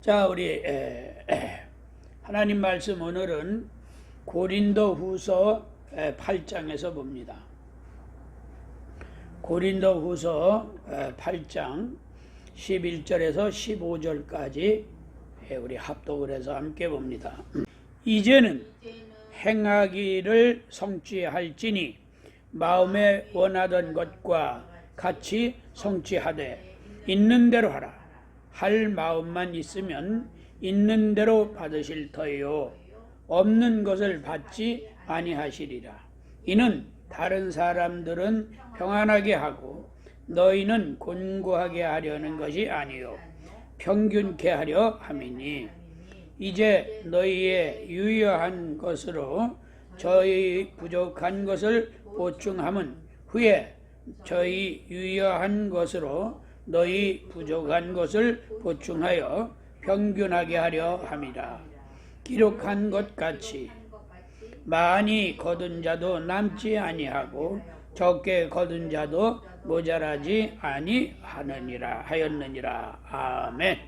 자, 우리 에, 에, 하나님 말씀 오늘은 고린도 후서 8장에서 봅니다. 고린도 후서 8장 11절에서 15절까지 우리 합독을 해서 함께 봅니다. 이제는 행하기를 성취할지니 마음에 원하던 것과 같이 성취하되 있는 대로 하라. 할 마음만 있으면 있는 대로 받으실 터요. 없는 것을 받지 아니하시리라. 이는 다른 사람들은 평안하게 하고 너희는 곤고하게 하려는 것이 아니요 평균케 하려 함이니 이제 너희의 유효한 것으로 저희 부족한 것을 보충함은 후에 저희 유효한 것으로 너희 부족한 것을 보충하여 평균하게 하려 함이라. 기록한 것 같이 많이 거둔 자도 남지 아니하고 적게 거둔 자도 모자라지 아니하느니라 하였느니라. 아멘.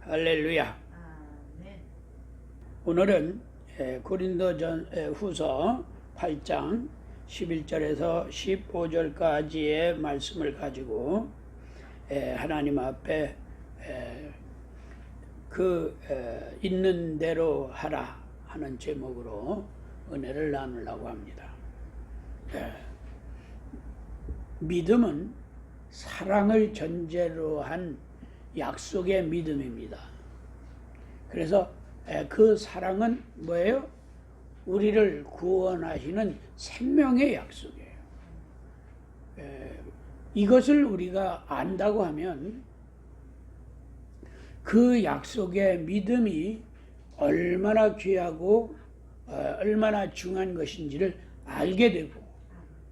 할렐루야. 오늘은 고린도전 후서 8장 11절에서 15절까지의 말씀을 가지고 하나님 앞에 그 있는 대로 하라 하는 제목으로 은혜를 나누려고 합니다. 믿음은 사랑을 전제로 한 약속의 믿음입니다. 그래서 그 사랑은 뭐예요? 우리를 구원하시는 생명의 약속이에요. 이것을 우리가 안다고 하면 그 약속의 믿음이 얼마나 귀하고 얼마나 중요한 것인지를 알게 되고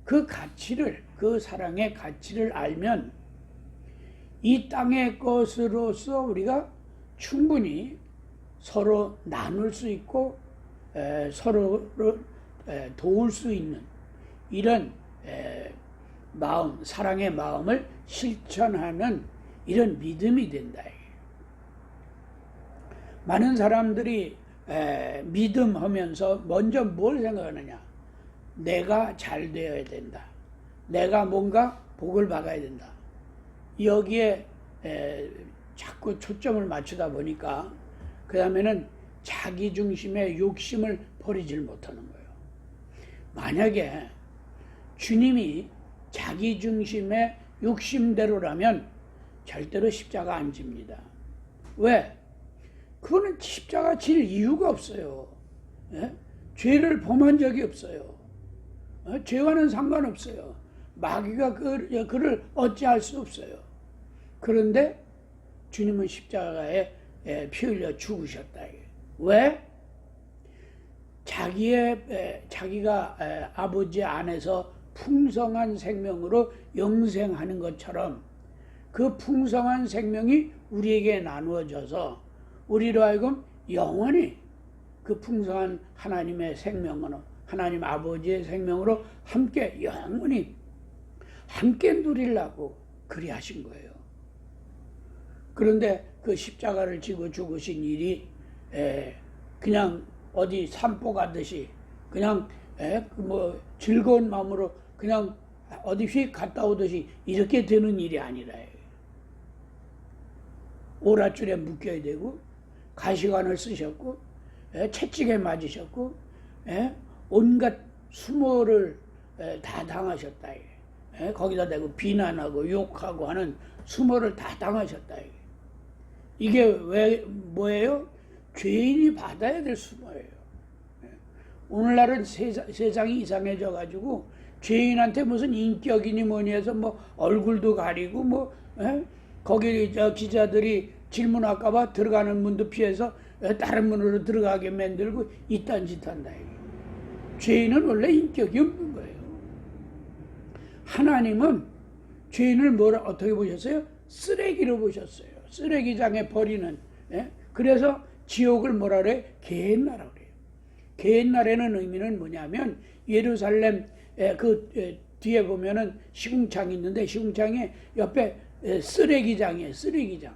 그 가치를 그 사랑의 가치를 알면 이 땅의 것으로서 우리가 충분히 서로 나눌 수 있고 서로를 도울 수 있는 이런 마음, 사랑의 마음을 실천하는 이런 믿음이 된다. 많은 사람들이 믿음하면서 먼저 뭘 생각하느냐? 내가 잘 되어야 된다. 내가 뭔가 복을 받아야 된다. 여기에 자꾸 초점을 맞추다 보니까 그 다음에는 자기 중심의 욕심을 버리질 못하는 거예요. 만약에 주님이 자기 중심의 욕심대로라면 절대로 십자가 안 집니다. 왜? 그거는 십자가 질 이유가 없어요. 예? 죄를 범한 적이 없어요. 어? 죄와는 상관없어요. 마귀가 그, 그를 어찌할 수 없어요. 그런데 주님은 십자가에 예, 피 흘려 죽으셨다. 왜? 자기의 자기가 아버지 안에서 풍성한 생명으로 영생하는 것처럼 그 풍성한 생명이 우리에게 나누어져서 우리로 하여금 영원히 그 풍성한 하나님의 생명으로 하나님 아버지의 생명으로 함께 영원히 함께 누리려고 그리하신 거예요. 그런데 그 십자가를 지고 죽으신 일이 그냥 어디 산보 가듯이 그냥 뭐 즐거운 마음으로 그냥 어디 휙 갔다 오듯이 이렇게 되는 일이 아니라 오랏줄에 묶여야 되고 가시관을 쓰셨고 채찍에 맞으셨고 온갖 수모를 다 당하셨다. 거기다 대고 비난하고 욕하고 하는 수모를 다 당하셨다. 이게 왜 뭐예요? 죄인이 받아야 될 수모예요. 오늘날은 세상, 세상이 이상해져 가지고 죄인한테 무슨 인격이니 뭐니 해서 뭐 얼굴도 가리고 뭐 에? 거기 저 기자들이 질문할까봐 들어가는 문도 피해서 다른 문으로 들어가게 만들고 이딴 짓 한다. 죄인은 원래 인격이 없는 거예요. 하나님은 죄인을 뭐라 어떻게 보셨어요? 쓰레기로 보셨어요. 쓰레기장에 버리는. 예? 그래서 지옥을 뭐라 그래? 개인 나라 그래요. 개인 나라는 의미는 뭐냐면 예루살렘 그 뒤에 보면은 시궁창이 있는데 시궁창에 옆에 쓰레기장이에요. 쓰레기장.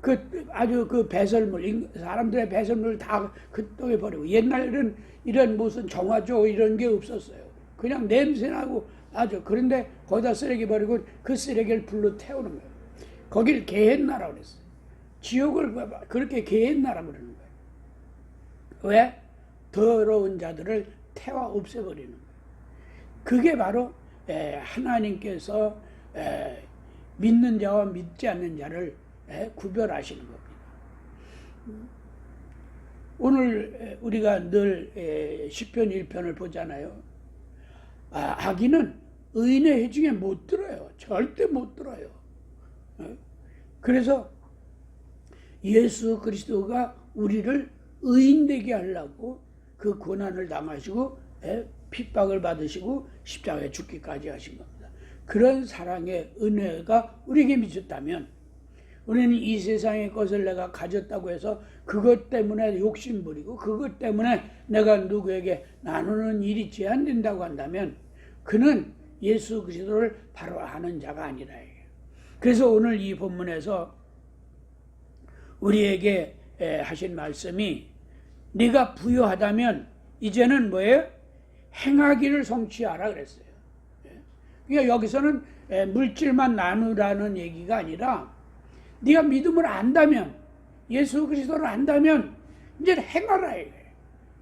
그 아주 그 배설물 인- 사람들의 배설물을 다 그쪽에 버리고 옛날에는 이런 무슨 정화조 이런 게 없었어요. 그냥 냄새 나고 아주 그런데 거기다 쓰레기 버리고 그 쓰레기를 불로 태우는 거예요. 거길 개했나라 그랬어요. 지옥을 그렇게 개했나라 그러는 거예요. 왜? 더러운 자들을 태워 없애버리는 거예요. 그게 바로 에, 하나님께서 에, 믿는 자와 믿지 않는 자를 에, 구별하시는 겁니다. 음, 오늘 에, 우리가 늘 에, 시편 1편을 보잖아요. 아, 악인은 의인의 해중에 못 들어요. 절대 못 들어요. 어? 그래서 예수 그리스도가 우리를 의인되게 하려고 그 고난을 당하시고 에, 핍박을 받으시고 십자가에 죽기까지 하신 겁니다. 그런 사랑의 은혜가 우리에게 미쳤다면 우리는 이 세상의 것을 내가 가졌다고 해서 그것 때문에 욕심 부리고 그것 때문에 내가 누구에게 나누는 일이 제한된다고 한다면 그는 예수 그리스도를 바로 아는 자가 아니라. 그래서 오늘 이 본문에서 우리에게 에, 하신 말씀이 네가 부유하다면 이제는 뭐예요? 행하기를 성취하라 그랬어요. 예. 그러니까 여기서는 에, 물질만 나누라는 얘기가 아니라 네가 믿음을 안다면 예수 그리스도를 안다면 이제 행하라 이거예요.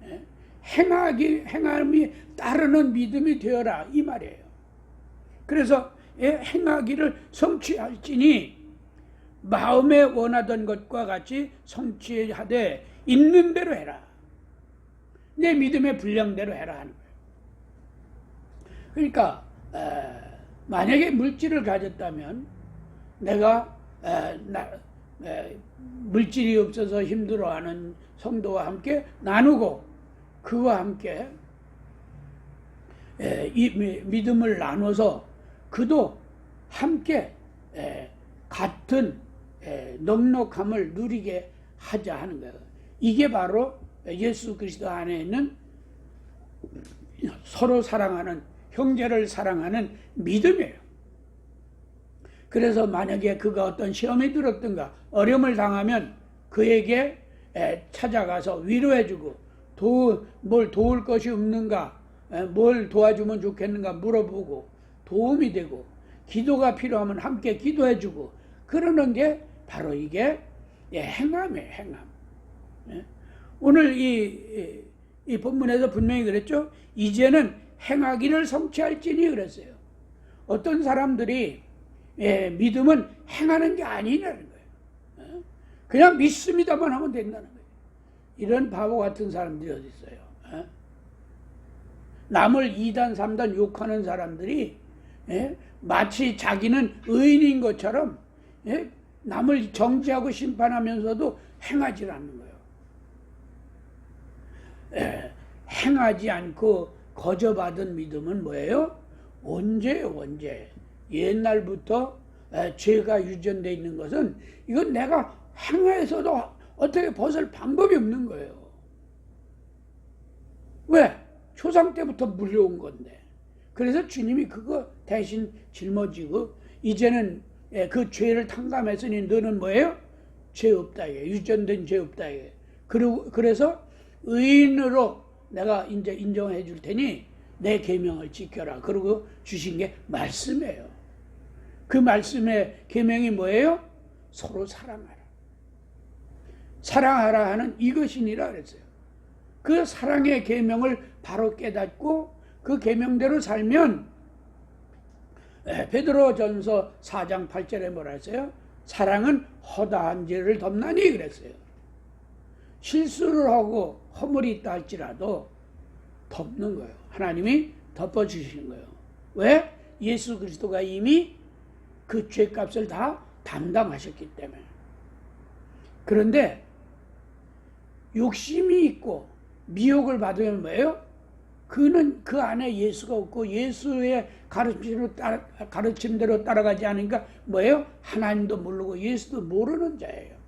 예. 행하기 행함이 따르는 믿음이 되어라 이 말이에요. 그래서 예, 행하기를 성취할지니 마음에 원하던 것과 같이 성취하되 있는 대로 해라. 내 믿음의 분량대로 해라 하는 거예요. 그러니까 에, 만약에 물질을 가졌다면 내가 물질이 없어서 힘들어하는 성도와 함께 나누고 그와 함께 믿음을 나눠서 그도 함께 에, 같은 에, 넉넉함을 누리게 하자 하는 거예요. 이게 바로 예수 그리스도 안에 있는 서로 사랑하는 형제를 사랑하는 믿음이에요. 그래서 만약에 그가 어떤 시험에 들었든가 어려움을 당하면 그에게 에, 찾아가서 위로해주고 도, 뭘 도울 것이 없는가 에, 뭘 도와주면 좋겠는가 물어보고 도움이 되고 기도가 필요하면 함께 기도해주고 그러는 게 바로 이게 예, 행함이에요 행함 예. 오늘 이, 이, 이 본문에서 분명히 그랬죠 이제는 행하기를 성취할지니 그랬어요 어떤 사람들이 예, 믿음은 행하는 게 아니라는 거예요. 어? 그냥 믿습니다만 하면 된다는 거예요. 이런 바보 같은 사람들이 어디 있어요? 어? 남을 2단, 3단 욕하는 사람들이 예? 마치 자기는 의인인 것처럼 예? 남을 정지하고 심판하면서도 행하지 않는 거예요. 예, 행하지 않고 거저받은 믿음은 뭐예요? 언제요, 언제? 옛날부터 에, 죄가 유전되어 있는 것은 이건 내가 행해서도 어떻게 벗을 방법이 없는 거예요. 왜? 초상 때부터 물려온 건데. 그래서 주님이 그거 대신 짊어지고 이제는 에, 그 죄를 탕감했으니 너는 뭐예요? 죄 없다 유전된 죄 없다. 그리고 그래서 의인으로 내가 이제 인정해 줄 테니 내 계명을 지켜라. 그러고 주신 게 말씀이에요. 그 말씀의 계명이 뭐예요? 서로 사랑하라. 사랑하라 하는 이것이니라 그랬어요. 그 사랑의 계명을 바로 깨닫고 그 계명대로 살면 에, 베드로전서 4장 8절에 뭐라 했어요? 사랑은 허다한 죄를 덮나니 그랬어요. 실수를 하고 허물이 있다 할지라도 덮는 거예요. 하나님이 덮어주시는 거예요. 왜? 예수 그리스도가 이미 그 죄값을 다 담당하셨기 때문에. 그런데 욕심이 있고 미혹을 받으면 뭐예요? 그는 그 안에 예수가 없고 예수의 가르침대로, 따라, 가르침대로 따라가지 않으니까 뭐예요? 하나님도 모르고 예수도 모르는 자예요.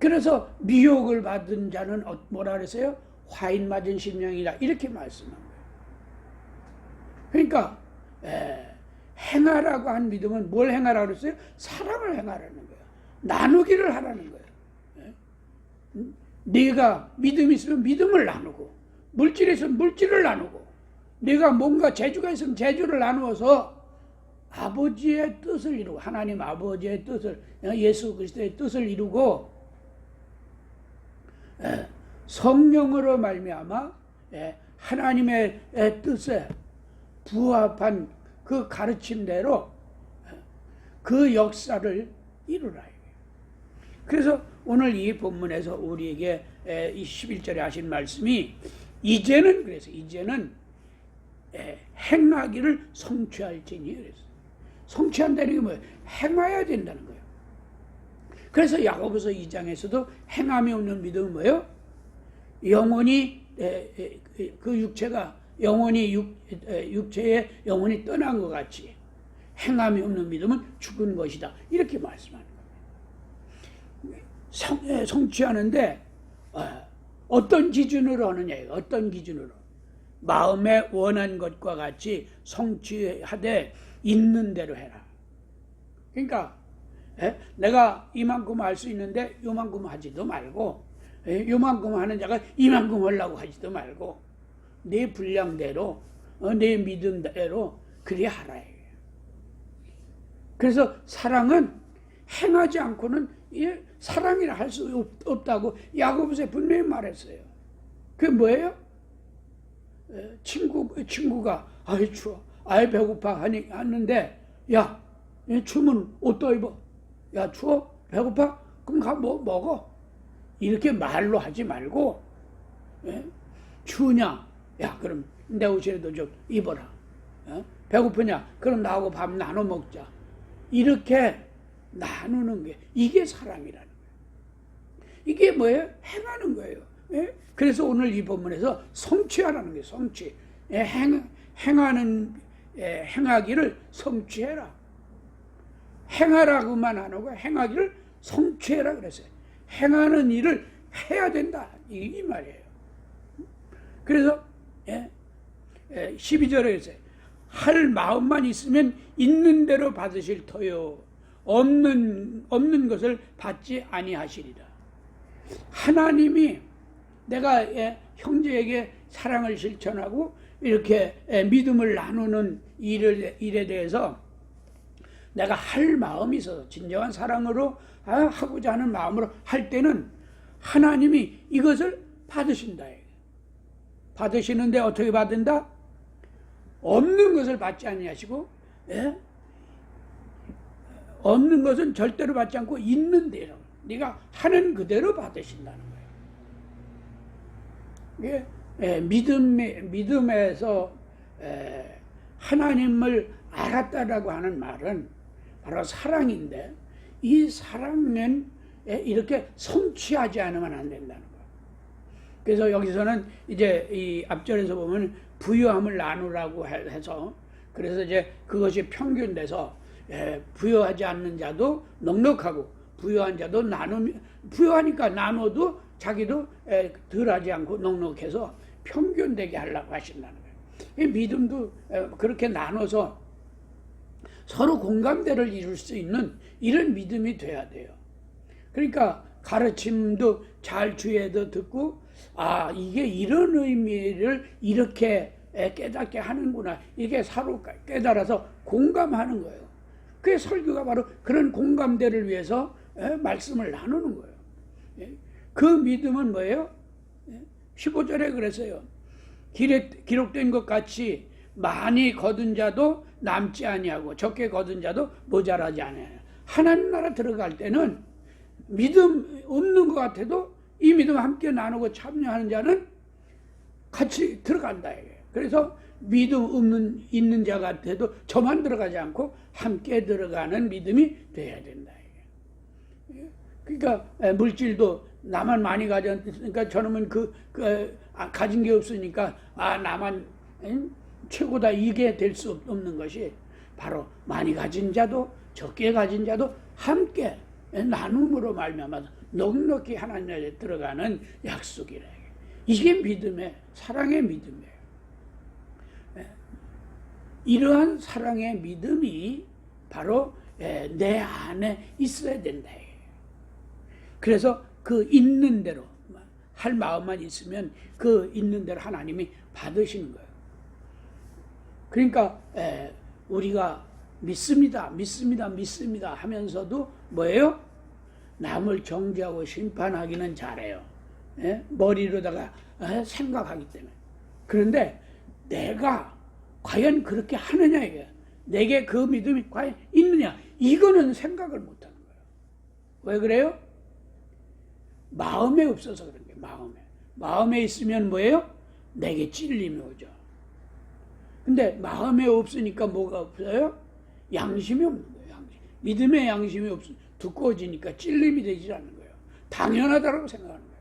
그래서 미혹을 받은 자는 어- 뭐라 그랬어요? 화인 맞은 심령이다 이렇게 말씀한 거예요. 그러니까 에, 행하라고 한 믿음은 뭘 행하라고 그랬어요? 사랑을 행하라는 거예요. 나누기를 하라는 거예요. 예? 음? 네가 믿음이 있으면 믿음을 나누고 물질이 있으면 물질을 나누고 네가 뭔가 재주가 있으면 재주를 나누어서 아버지의 뜻을 이루고 하나님 아버지의 뜻을 예수 그리스도의 뜻을 이루고 예, 성령으로 말미암아 예, 하나님의 예, 뜻에 부합한 그 가르침대로 그 역사를 이루라. 그래서 오늘 이 본문에서 우리에게 이 11절에 하신 말씀이 이제는 그래서 이제는 행하기를 성취할지니 그랬어요. 성취한다는 게 뭐예요? 행해야 된다는 거예요. 그래서 야고보서 2장에서도 행함이 없는 믿음은 뭐예요? 영혼이 그 육체가 영혼이 육, 육체에 영혼이 떠난 것 같이 행함이 없는 믿음은 죽은 것이다. 이렇게 말씀하는 겁니다. 성, 성취하는데 어떤 기준으로 하느냐? 어떤 기준으로? 마음에 원한 것과 같이 성취하되 있는 대로 해라. 그러니까 에? 내가 이만큼 할 수 있는데 요만큼 하지도 말고 에? 요만큼 하는 자가 이만큼 하려고 하지도 말고 내 분량대로 어, 내 믿음대로 그리 하라. 그래서 사랑은 행하지 않고는 예, 사랑이라 할 수 없다고 야고보서 분명히 말했어요. 그게 뭐예요? 친구 친구가 아이 추워, 아이 배고파 하니 하는데 야, 추우면 옷도 입어. 야 추워, 배고파? 그럼 가 뭐 먹어. 이렇게 말로 하지 말고 예? 추우냐? 야 그럼 내 옷이라도 좀 입어라. 어? 배고프냐? 그럼 나하고 밥 나눠 먹자. 이렇게 나누는 게 이게 사랑이라는 거예요. 이게 뭐예요? 행하는 거예요. 예? 그래서 오늘 이 본문에서 성취하라는 게 성취. 예, 행, 행하는 예, 행하기를 성취해라. 행하라고만 안 하고 행하기를 성취해라 그랬어요. 행하는 일을 해야 된다. 이, 이 말이에요. 그래서 예, 예, 12절에 있어요. 할 마음만 있으면 있는 대로 받으실 터요. 없는 없는 것을 받지 아니하시리라. 하나님이 내가 예, 형제에게 사랑을 실천하고 이렇게 예, 믿음을 나누는 일을, 일에 대해서 내가 할 마음이 있어서 진정한 사랑으로 아, 하고자 하는 마음으로 할 때는 하나님이 이것을 받으신다. 받으시는데 어떻게 받는다? 없는 것을 받지 아니하시고 예? 없는 것은 절대로 받지 않고 있는 대로 네가 하는 그대로 받으신다는 거예요. 예, 믿음 믿음에서 에, 하나님을 알았다라고 하는 말은 바로 사랑인데 이 사랑은 이렇게 성취하지 않으면 안 된다는 거예요. 그래서 여기서는 이제 이 앞절에서 보면 부유함을 나누라고 해서 그래서 이제 그것이 평균돼서 예, 부유하지 않는 자도 넉넉하고 부유한 자도 나누 부유하니까 나눠도 자기도 예, 덜하지 않고 넉넉해서 평균되게 하려고 하신다는 거예요. 이 믿음도 예, 그렇게 나눠서 서로 공감대를 이룰 수 있는 이런 믿음이 돼야 돼요. 그러니까 가르침도 잘 주의해도 듣고 아 이게 이런 의미를 이렇게 깨닫게 하는구나 이게 서로 깨달아서 공감하는 거예요. 그 설교가 바로 그런 공감대를 위해서 말씀을 나누는 거예요. 예? 그 믿음은 뭐예요? 15절에 그랬어요. 기록된 것 같이 많이 거둔 자도 남지 아니하고 적게 거둔 자도 모자라지 않아요. 하나님 나라 들어갈 때는 믿음 없는 것 같아도 이 믿음 함께 나누고 참여하는 자는 같이 들어간다. 그래서 믿음 없는 있는 자 같아도 저만 들어가지 않고 함께 들어가는 믿음이 돼야 된다. 그러니까 물질도 나만 많이 가졌으니까 저놈은 그, 그 아, 가진 게 없으니까 아 나만 응? 최고다 이게 될 수 없는 것이 바로 많이 가진 자도 적게 가진 자도 함께 나눔으로 말미암아 넉넉히 하나님 나라에 들어가는 약속이래. 이게 믿음의 사랑의 믿음이에요. 이러한 사랑의 믿음이 바로 내 안에 있어야 된다. 그래서 그 있는 대로 할 마음만 있으면 그 있는 대로 하나님이 받으시는 거예요. 그러니까 에, 우리가 믿습니다, 믿습니다, 믿습니다 하면서도 뭐예요? 남을 정죄하고 심판하기는 잘해요. 예? 머리로다가 에, 생각하기 때문에. 그런데 내가 과연 그렇게 하느냐 이게 내게 그 믿음이 과연 있느냐 이거는 생각을 못하는 거예요. 왜 그래요? 마음에 없어서 그런 거예요. 마음에 마음에 있으면 뭐예요? 내게 찔림이 오죠. 근데 마음에 없으니까 뭐가 없어요? 양심이 없는 거예요. 양심. 믿음의 양심이 없 두꺼워지니까 찔림이 되지 않는 거예요. 당연하다고 생각하는 거예요.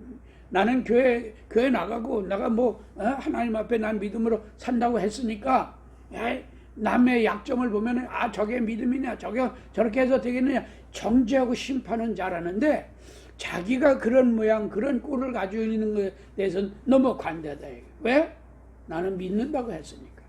음. 나는 교회 교회 나가고 내가 뭐 어? 하나님 앞에 난 믿음으로 산다고 했으니까 야, 남의 약점을 보면은 아 저게 믿음이냐 저게 저렇게 해서 되겠느냐 정죄하고 심판은 잘하는데 자기가 그런 모양 그런 꼴을 가지고 있는 것에 대해서는 너무 관대하다. 왜? 나는 믿는다고 했으니까.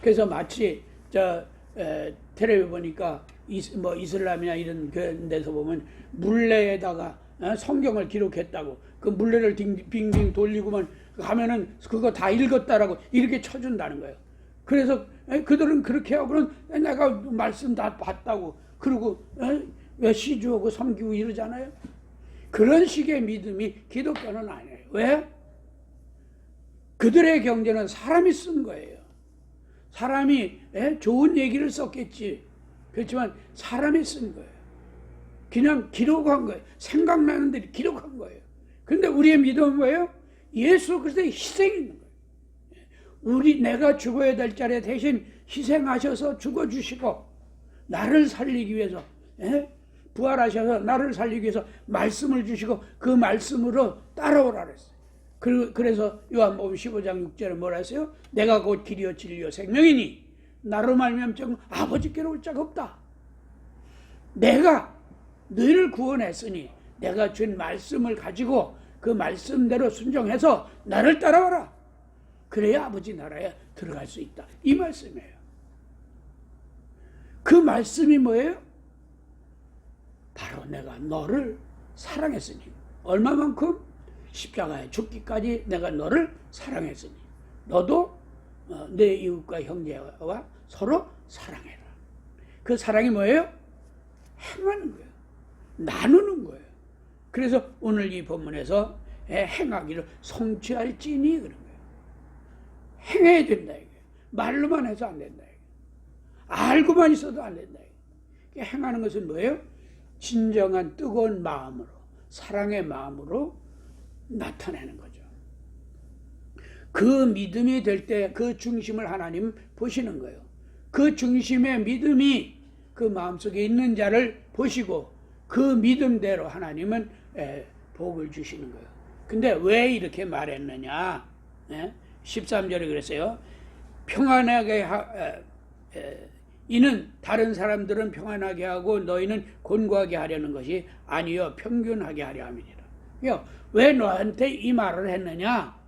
그래서 마치 저 에, 텔레비 보니까 이스, 뭐 이슬람이나 이런 데서 보면 물레에다가 어, 성경을 기록했다고 그 물레를 빙, 빙빙 돌리고만 하면은 그거 다 읽었다라고 이렇게 쳐준다는 거예요. 그래서 에, 그들은 그렇게 하고 그런 내가 말씀 다 봤다고 그리고 에, 왜 시주하고 섬기고 이러잖아요. 그런 식의 믿음이 기독교는 아니에요. 왜? 그들의 경제는 사람이 쓴 거예요. 사람이 에? 좋은 얘기를 썼겠지. 그렇지만 사람이 쓴 거예요. 그냥 기록한 거예요. 생각나는 대로 기록한 거예요. 그런데 우리의 믿음은 뭐예요? 예수 그리스도의 희생이 있는 거예요. 우리 내가 죽어야 될 자리에 대신 희생하셔서 죽어주시고 나를 살리기 위해서 에? 부활하셔서 나를 살리기 위해서 말씀을 주시고 그 말씀으로 따라오라 그랬어요. 그, 그래서 요한복음 15장 6절에 뭐라 했어요? 내가 곧 길이요 진리요 생명이니 나로 말미암 즉 아버지께로 올 자가 없다. 내가 너희를 구원했으니 내가 준 말씀을 가지고 그 말씀대로 순종해서 나를 따라와라. 그래야 아버지 나라에 들어갈 수 있다. 이 말씀이에요. 그 말씀이 뭐예요? 바로 내가 너를 사랑했으니 얼마만큼 십자가에 죽기까지 내가 너를 사랑했으니 너도 어, 내 이웃과 형제와 서로 사랑해라. 그 사랑이 뭐예요? 행하는 거예요. 나누는 거예요. 그래서 오늘 이 본문에서 행하기를 성취할지니 그런 거예요. 행해야 된다 이게. 말로만 해서 안 된다 이게. 알고만 있어도 안 된다 이게. 행하는 것은 뭐예요? 진정한 뜨거운 마음으로 사랑의 마음으로 나타내는 거죠. 그 믿음이 될 때 그 중심을 하나님 보시는 거예요. 그 중심의 믿음이 그 마음속에 있는 자를 보시고 그 믿음대로 하나님은 복을 주시는 거예요. 근데 왜 이렇게 말했느냐? 13절에 그랬어요. 평안하게 하, 이는 다른 사람들은 평안하게 하고 너희는 곤고하게 하려는 것이 아니요 평균하게 하려 함이니라. 왜 너한테 이 말을 했느냐?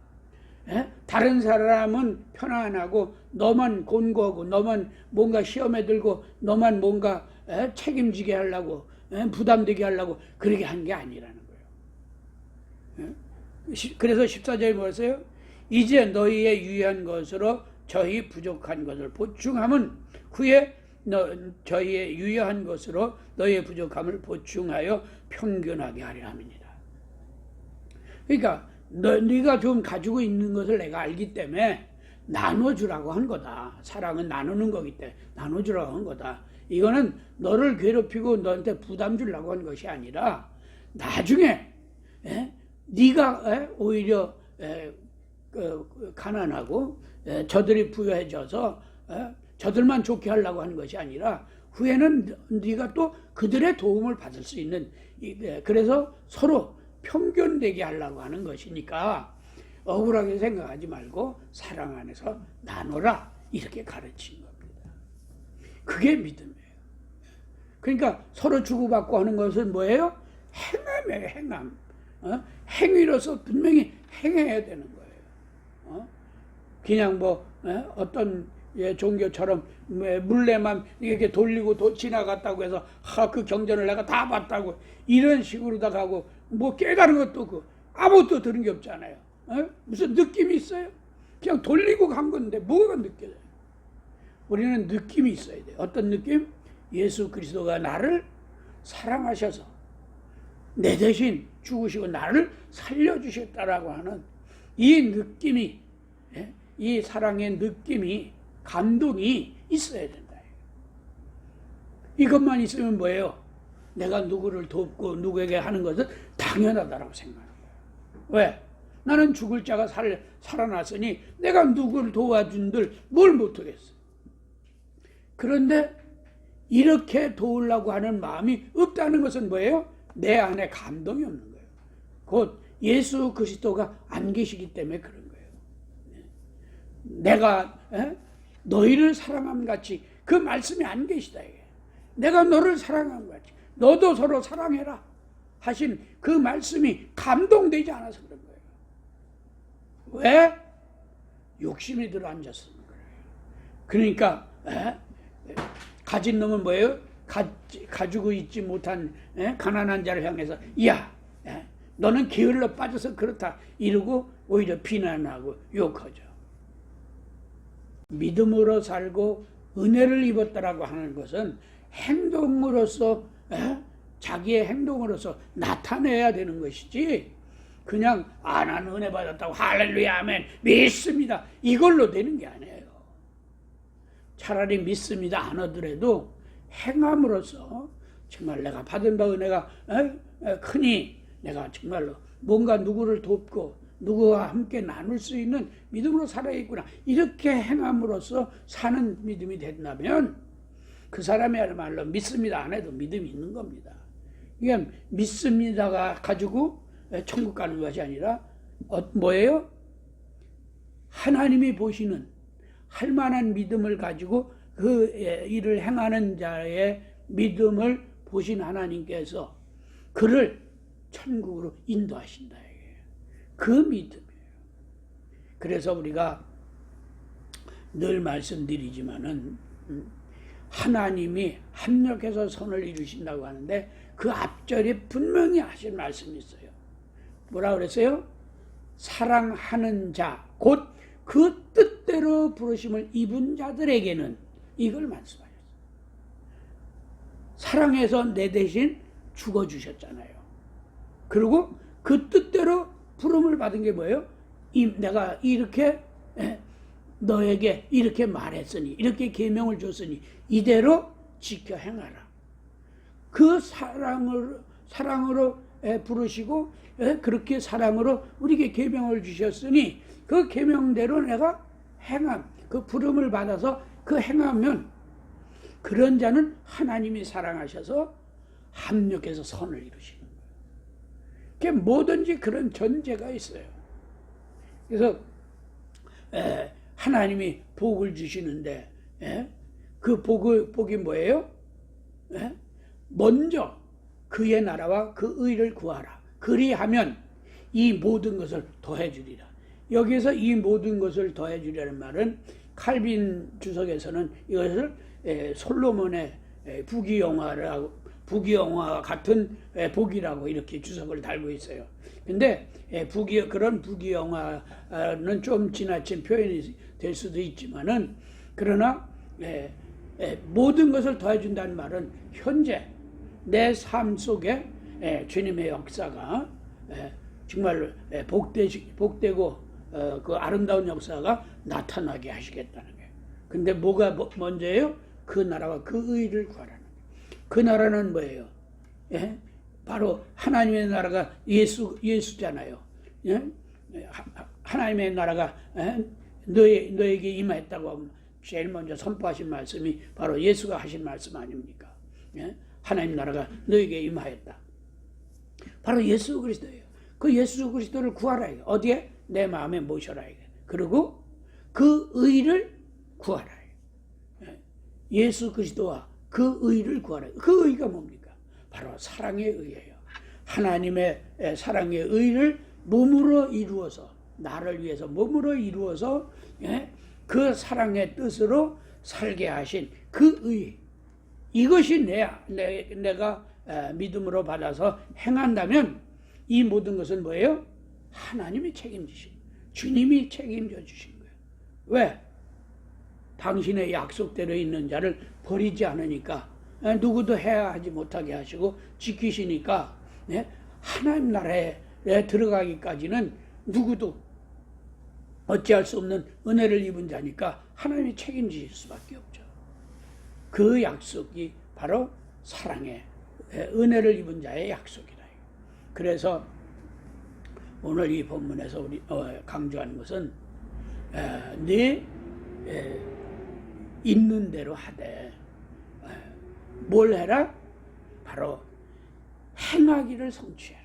에? 다른 사람은 편안하고 너만 곤고하고 너만 뭔가 시험에 들고 너만 뭔가 에? 책임지게 하려고 에? 부담되게 하려고 그렇게 한 게 아니라는 거예요. 그래서 14절에 뭐였어요? 이제 너희의 유의한 것으로 저희 부족한 것을 보충함은 후에 너, 저희의 유효한 것으로 너희의 부족함을 보충하여 평균하게 하려 함이니라. 그러니까 너, 네가 좀 가지고 있는 것을 내가 알기 때문에 나눠주라고 한 거다. 사랑은 나누는 거기 때문에 나눠주라고 한 거다. 이거는 너를 괴롭히고 너한테 부담 주려고 한 것이 아니라 나중에 에? 네가 에? 오히려 에, 그, 가난하고 저들이 부여해져서 저들만 좋게 하려고 하는 것이 아니라 후에는 네가 또 그들의 도움을 받을 수 있는 그래서 서로 평균되게 하려고 하는 것이니까 억울하게 생각하지 말고 사랑 안에서 나눠라 이렇게 가르친 겁니다. 그게 믿음이에요. 그러니까 서로 주고받고 하는 것은 뭐예요? 행함이에요. 행함. 어? 행위로서 분명히 행해야 되는 거예요. 어? 그냥 뭐 어? 떤 예, 종교처럼 뭐 물레만 이렇게 돌리고 도, 지나갔다고 해서 하, 그 경전을 내가 다 봤다고 이런 식으로 다 가고 뭐 깨달은 것도 없고 아무것도 들은 게 없잖아요. 어? 무슨 느낌이 있어요? 그냥 돌리고 간 건데 뭐가 느껴져요? 우리는 느낌이 있어야 돼요. 어떤 느낌? 예수 그리스도가 나를 사랑하셔서 내 대신 죽으시고 나를 살려주셨다라고 하는 이 느낌이 예? 이 사랑의 느낌이 감동이 있어야 된다. 이것만 있으면 뭐예요? 내가 누구를 돕고 누구에게 하는 것은 당연하다라고 생각하는 거예요. 왜? 나는 죽을 자가 살, 살아났으니 내가 누구를 도와준들 뭘 못하겠어. 그런데 이렇게 도우려고 하는 마음이 없다는 것은 뭐예요? 내 안에 감동이 없는 거예요. 곧 예수 그리스도가 안 계시기 때문에 그런 거예요. 내가 에? 너희를 사랑함 같이 그 말씀이 안 계시다 이게. 내가 너를 사랑함 같이 너도 서로 사랑해라 하신 그 말씀이 감동되지 않아서 그런 거예요. 왜? 욕심이 들어앉았어 그래요. 그러니까 에? 가진 놈은 뭐예요? 가, 가지고 있지 못한 에? 가난한 자를 향해서 야 에? 너는 게을러 빠져서 그렇다 이러고 오히려 비난하고 욕하죠. 믿음으로 살고 은혜를 입었다라고 하는 것은 행동으로서 에? 자기의 행동으로서 나타내야 되는 것이지 그냥 아 나는 은혜 받았다고 할렐루야 아멘 믿습니다 이걸로 되는 게 아니에요. 차라리 믿습니다 안 하더라도 행함으로써 정말 내가 받은 바 은혜가 에? 에, 크니 내가 정말로 뭔가 누구를 돕고 누구와 함께 나눌 수 있는 믿음으로 살아있구나 이렇게 행함으로써 사는 믿음이 된다면 그 사람이야말로 믿습니다 안 해도 믿음이 있는 겁니다. 이게 믿습니다가 가지고 천국 가는 것이 아니라 어, 뭐예요? 하나님이 보시는 할 만한 믿음을 가지고 그 일을 행하는 자의 믿음을 보신 하나님께서 그를 천국으로 인도하신다. 그 믿음이에요. 그래서 우리가 늘 말씀드리지만은 음, 하나님이 합력해서 선을 이루신다고 하는데 그 앞절에 분명히 하신 말씀이 있어요. 뭐라 그랬어요? 사랑하는 자, 곧 그 뜻대로 부르심을 입은 자들에게는 이걸 말씀하셨어요. 사랑해서 내 대신 죽어주셨잖아요. 그리고 그 뜻대로 부름을 받은 게 뭐예요? 이, 내가 이렇게 에, 너에게 이렇게 말했으니 이렇게 계명을 줬으니 이대로 지켜 행하라. 그 사랑으로 사랑으로 에, 부르시고 에, 그렇게 사랑으로 우리에게 계명을 주셨으니 그 계명대로 내가 행함 그 부름을 받아서 그 행하면 그런 자는 하나님이 사랑하셔서 합력해서 선을 이루시는 거예요. 그게 뭐든지 그런 전제가 있어요. 그래서 에, 하나님이 복을 주시는데 에? 그 복을 복이 뭐예요? 에? 먼저 그의 나라와 그 의를 구하라. 그리하면 이 모든 것을 더해 주리라. 여기서 이 모든 것을 더해 주리라는 말은 칼빈 주석에서는 이것을 에, 솔로몬의 부귀영화라고 부귀영화 같은 복이라고 이렇게 주석을 달고 있어요. 근데 부귀 그런 부귀영화는 좀 지나친 표현이 될 수도 있지만은 그러나 모든 것을 더해준다는 말은 현재 내 삶 속에 주님의 역사가 정말로 복되 복되고 어, 그 아름다운 역사가 나타나게 하시겠다는 거예요. 근데 뭐가 먼저예요? 그 나라와 그 의를 구하라는 거예요. 그 나라는 뭐예요? 예? 바로 하나님의 나라가 예수 예수잖아요. 예? 하나님의 나라가 예? 너에게 임했다고 하면 제일 먼저 선포하신 말씀이 바로 예수가 하신 말씀 아닙니까? 예? 하나님 나라가 너에게 임하였다. 바로 예수 그리스도예요. 그 예수 그리스도를 구하라 이게 어디에 내 마음에 모셔라 이게. 그리고 그 의를 구하라. 예? 예수 그리스도와 그 의를 구하라. 그 의가 뭡니까? 바로 사랑의 의예요. 하나님의 사랑의 의를 몸으로 이루어서 나를 위해서 몸으로 이루어서 예? 그 사랑의 뜻으로 살게 하신 그 의. 이것이 내, 내, 내가 에, 믿음으로 받아서 행한다면 이 모든 것은 뭐예요? 하나님이 책임지신, 주님이 책임져 주신 거예요. 왜? 당신의 약속대로 있는 자를 버리지 않으니까 에, 누구도 해야 하지 못하게 하시고 지키시니까 예? 하나님 나라에 들어가기까지는 누구도 어찌할 수 없는 은혜를 입은 자니까 하나님이 책임지실 수밖에 없죠. 그 약속이 바로 사랑의 은혜를 입은 자의 약속이다. 그래서 오늘 이 본문에서 우리 어, 강조하는 것은 에, 네 에, 있는 대로 하되 에, 뭘 해라? 바로 행하기를 성취해라.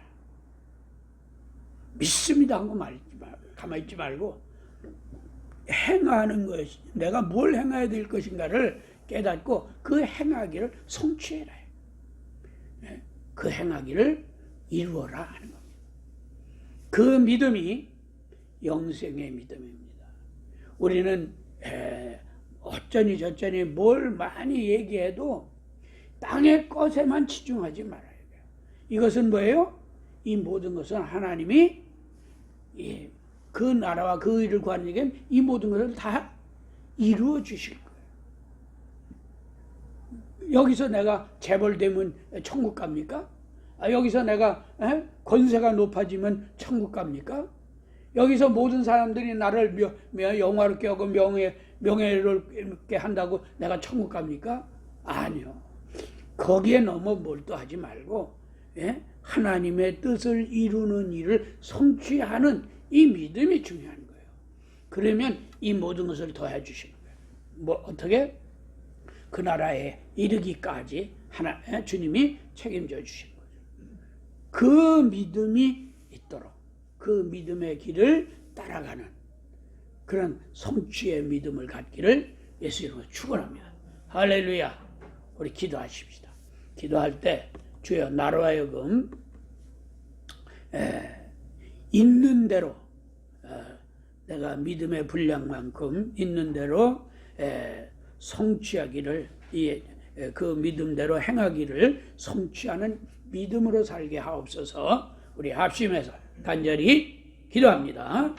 믿습니다 하고 말지 말, 가만히 있지 말고 행하는 것이 내가 뭘 행해야 될 것인가를 깨닫고 그 행하기를 성취해라. 예, 그 행하기를 이루어라 하는 겁니다. 그 믿음이 영생의 믿음입니다. 우리는 에, 어쩌니 저쩌니 뭘 많이 얘기해도 땅의 것에만 치중하지 말아야 돼요. 이것은 뭐예요? 이 모든 것은 하나님이 예, 그 나라와 그 일을 구하는 에게 이 모든 것을 다 이루어 주실 거예요. 여기서 내가 재벌되면 천국 갑니까? 아, 여기서 내가 에? 권세가 높아지면 천국 갑니까? 여기서 모든 사람들이 나를 명, 명, 영화롭게 하고 명예, 명예롭게 한다고 내가 천국 갑니까? 아니요. 거기에 너무 몰두하지 말고 예? 하나님의 뜻을 이루는 일을 성취하는 이 믿음이 중요한 거예요. 그러면 이 모든 것을 더해 주시는 거예요. 뭐 어떻게? 그 나라에 이르기까지 하나 예? 주님이 책임져 주신 거죠. 그 믿음이 있도록 그 믿음의 길을 따라가는 그런 성취의 믿음을 갖기를 예수 이름으로 축원합니다. 할렐루야. 우리 기도하십시다. 기도할 때 주여 나로 하여금 에, 있는 대로 어, 내가 믿음의 분량만큼 있는 대로 에, 성취하기를 이, 에, 그 믿음대로 행하기를 성취하는 믿음으로 살게 하옵소서 우리 합심해서 간절히 기도합니다.